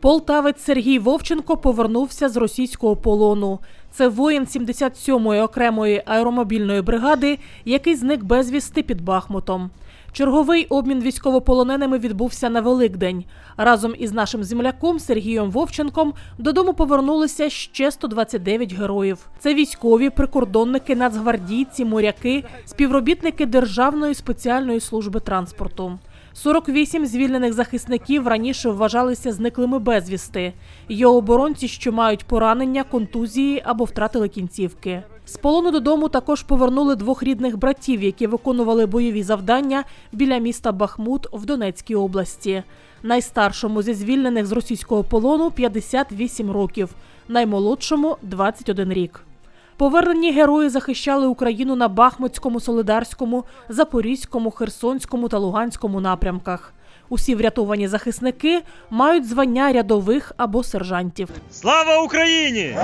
Полтавець Сергій Вовченко повернувся з російського полону. Це воїн 77-ї окремої аеромобільної бригади, який зник безвісти під Бахмутом. Черговий обмін військовополоненими відбувся на Великдень. Разом із нашим земляком Сергієм Вовченком додому повернулися ще 129 героїв. Це військові, прикордонники, нацгвардійці, моряки, співробітники Державної спеціальної служби транспорту. 48 звільнених захисників раніше вважалися зниклими безвісти. Є оборонці, що мають поранення, контузії або втратили кінцівки. З полону додому також повернули двох рідних братів, які виконували бойові завдання біля міста Бахмут в Донецькій області. Найстаршому зі звільнених з російського полону 58 років, наймолодшому 21 рік. Повернені герої захищали Україну на Бахмутському, Солидарському, Запорізькому, Херсонському та Луганському напрямках. Усі врятовані захисники мають звання рядових або сержантів. Слава Україні!